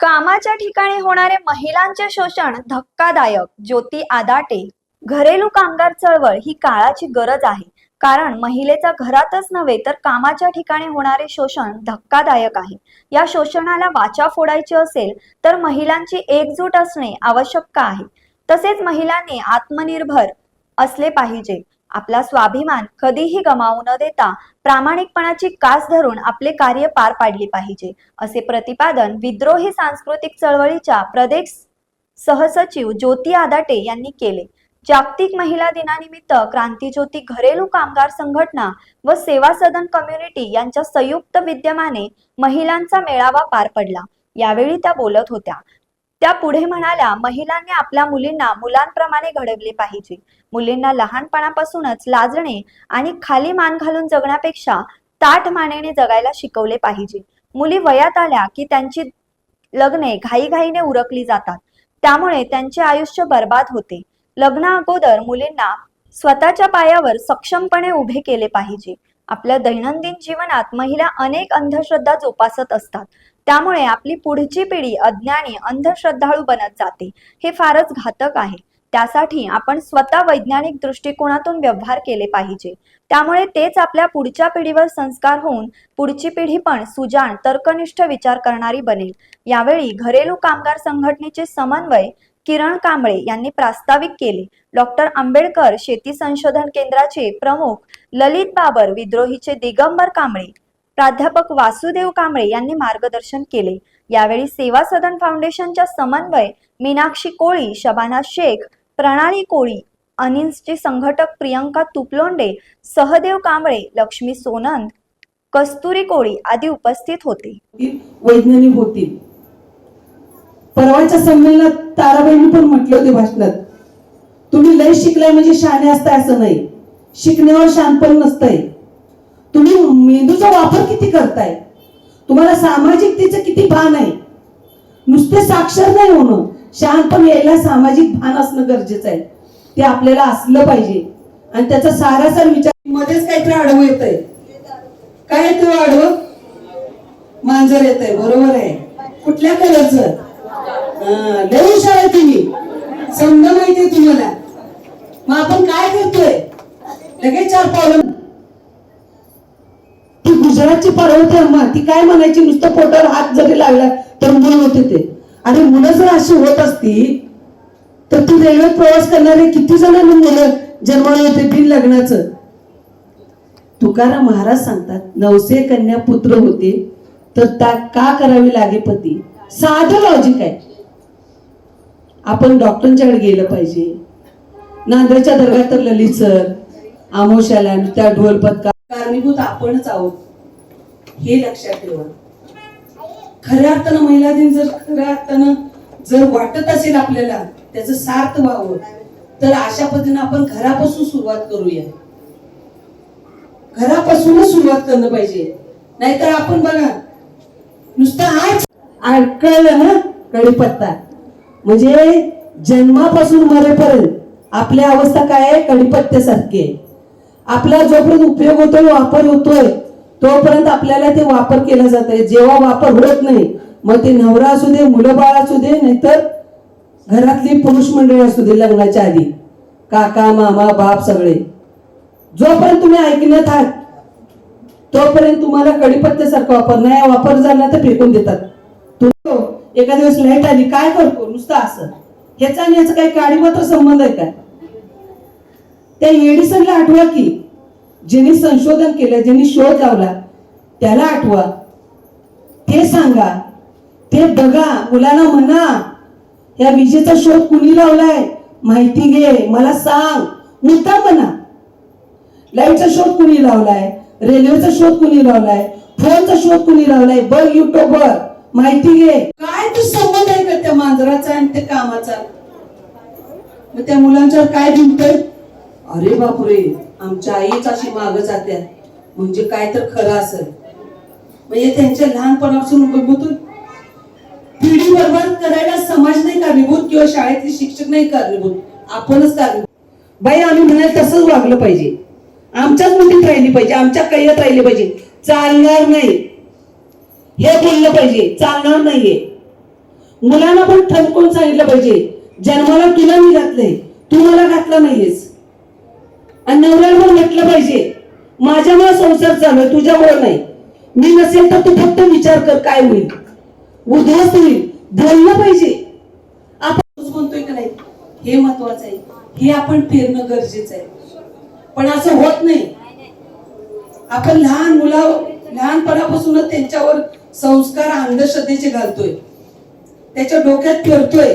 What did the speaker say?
कामाच्या ठिकाणी होणारे महिलांचे शोषण धक्कादायक. ज्योती आदाटे घरेलू कामगार चळवळ ही काळाची गरज आहे. कारण महिलेचा घरातच नव्हे तर कामाच्या ठिकाणी होणारे शोषण धक्कादायक आहे. या शोषणाला वाचा फोडायची असेल तर महिलांची एकजूट असणे आवश्यक आहे. तसेच महिलांनी आत्मनिर्भर असले पाहिजे. आपला स्वाभिमान कधीही गमावू न देता प्रामाणिकपणाची कास धरून आपले कार्य पार पाडले पाहिजे असे प्रतिपादन विद्रोही सांस्कृतिक चळवळीच्या प्रदेश सहसचिव ज्योती आदाटे यांनी केले. जागतिक महिला दिनानिमित्त क्रांतीज्योती घरेलू कामगार संघटना व सेवा सदन कम्युनिटी यांच्या संयुक्त विद्यमाने महिलांचा मेळावा पार पडला. यावेळी त्या बोलत होत्या. त्या पुढे म्हणाल्या महिलांनी आपल्या मुलींना मुलांप्रमाणे घडवले पाहिजे. मुलींना लहानपणापासूनच लाजणे आणि खाली मान घालून जगण्यापेक्षा ताठ मानेने जगायला शिकवले पाहिजे. मुली वयात आल्या की त्यांची लग्ने घाईघाईने उरकली जातात. त्यामुळे त्यांचे आयुष्य बर्बाद होते. लग्ना अगोदर मुलींना स्वतःच्या पायावर सक्षमपणे उभे केले पाहिजे. आपल्या दैनंदिन जीवनात महिला अनेक अंधश्रद्धा जोपासत असतात. त्यामुळे आपली पुढची पिढी अज्ञानी अंधश्रद्धाळू बनत जाते. हे फारच घातक आहे. त्यासाठी आपण स्वतः वैज्ञानिक दृष्टिकोनातून व्यवहार केले पाहिजे. त्यामुळे तेच आपल्या पुढच्या पिढीवर संस्कार होऊन पुढची पिढी पण सुजाण तर्कनिष्ठ विचार करणारी बनेल. यावेळी घरेलू कामगार संघटनेचे समन्वय किरण कांबळे यांनी प्रास्ताविक केले. डॉक्टर आंबेडकर शेती संशोधन केंद्राचे प्रमुख ललित बाबर विद्रोहीचे दिगंबर कांबळे प्राध्यापक वासुदेव कांबळे यांनी मार्गदर्शन केले. यावेळी सेवा सदन फाउंडेशनच्या समन्वय मीनाक्षी कोळी शबाना शेख प्रणाली कोळी अनिन्सचे संघटक प्रियंका तुपलोंडे सहदेव कांबळे लक्ष्मी सोनंद कस्तुरी कोळी आदी उपस्थित होते. वैज्ञानिक होती. परवाच्या संमेलनात ताराबाईंनी पण म्हटले होते भाषणात तुम्ही लय शिकलाय म्हणजे शहाणे असताय असं नाही. शिकण्यावर शानपण नसतंय. तुम्ही मेंदूचा वापर किती करताय? तुम्हाला सामाजिकतेचं किती भान आहे? नुसते साक्षर नाही होणं शहाणपण यायला सामाजिक भान असणं गरजेचं आहे. ते आपल्याला असलं पाहिजे. आणि त्याचा सारासार विचार मध्येच काहीतरी आडवं येत आहे काय येतो आडवं? मांजर येत आहे बरोबर आहे. कुठल्या कलरचं? हा, लय हुशार आहे तुम्ही. समजा माहितीये तुम्हाला. मग आपण काय करतोय? लगेच चार पावलं गुजरातची पार्वती अम्मा ती काय म्हणायची? नुसतं पोटावर हात जरी लागला तर मुलं होते ते. आणि मुलं जर अशी होत असती तर ती रेल्वेत प्रवास करणारे किती जणांना मुलं जन्माला होते बिन लग्नाचं? तुकाराम महाराज सांगतात नवसे कन्या पुत्र होते तर त्या का करावी लागे पती? साधं लॉजिक आहे. आपण डॉक्टरांच्याकडे गेलं पाहिजे. नांदेडच्या दरगात तर ललित सर आमोशाला त्या ढोलपत कारणीभूत आपणच आहोत. हे लक्षात ठेवा. खऱ्या अर्थानं महिला दिन जर खऱ्या अर्थानं जर वाटत असेल आपल्याला त्याचं सार्थ व्हावं तर अशा पद्धतीने आपण घरापासून सुरुवात करूया. घरापासूनच सुरुवात करणं पाहिजे. नाहीतर आपण बघा नुसतं आज अडकळलं ना कडीपत्ता म्हणजे जन्मापासून मरेपर्यंत आपल्या अवस्था काय आहे? कडीपत्त्यासारखी आहे. आपला जोपर्यंत उपयोग होतोय वापर होतोय तोपर्यंत आपल्याला ते वापर केला जात आहे. जेव्हा वापर होत नाही मग ते नवरा असू दे मुलं बाळ असू दे नाहीतर घरातली पुरुष मंडळी असू दे लग्नाच्या आधी. काका मामा बाप सगळे. जोपर्यंत तुम्ही ऐकण्यात आहात तोपर्यंत तुम्हाला कडीपत्त्यासारखा वापर नाही वापर झाला तर फेकून देतात. तुम्ही एका दिवस लाइट आली काय करतो? नुसतं असं. ह्याचा आणि ह्याचा काही काडी मात्र संबंध आहे काय? त्या एडिसनला आठवा की ज्यांनी संशोधन केलं ज्यांनी शोध लावला त्याला आठवा. ते सांगा. ते बघा. मुलांना म्हणा. या विजेचा शोध कुणी लावलाय? माहिती घे. मला सांग. मुद्दा म्हणा. लाईटचा शोध कुणी लावलाय? रेल्वेचा शोध कुणी लावलाय? फोनचा शोध कुणी लावलाय? बघ युट्यूबवर. माहिती घे. काय तू संबंध आहे का त्या मांजराचा आणि त्या कामाचा? मग त्या मुलांच्यावर काय भिंतय अरे बापरे आमच्या आईच अशी माग जात्या. म्हणजे काय तर खरं असेल. म्हणजे त्यांच्या लहानपणापासून बघून पिढी बरोबर करायला समाज नाही कारणीभूत किंवा शाळेतले शिक्षक नाही कारणीभूत. आपणच कारणीभूत. बाई आम्ही म्हणाल तसंच वागलं पाहिजे. आमच्याच मुलीत राहिली पाहिजे आमच्या कैयत राहिली पाहिजे. चालणार नाही. हे बोललं पाहिजे चालणार नाहीये. मुलांना पण ठणकून सांगितलं पाहिजे जन्माला तुला मी घातलंय तू मला घातला नाहीयेस. आणि नवऱ्याला म्हटलं पाहिजे माझ्यामुळे संसार चालू तुझ्यामुळे नाही. मी नसेल तर तू फक्त विचार कर काय होईल. उद्ध्वस्त होईल. बोललं पाहिजे. आपण म्हणतोय का नाही? हे महत्वाचं आहे. हे आपण फिरणं गरजेचं आहे. पण असं होत नाही. आपण लहान मुला लहानपणापासूनच त्यांच्यावर संस्कार अंधश्रद्धेचे घालतोय. त्याच्या डोक्यात फिरतोय.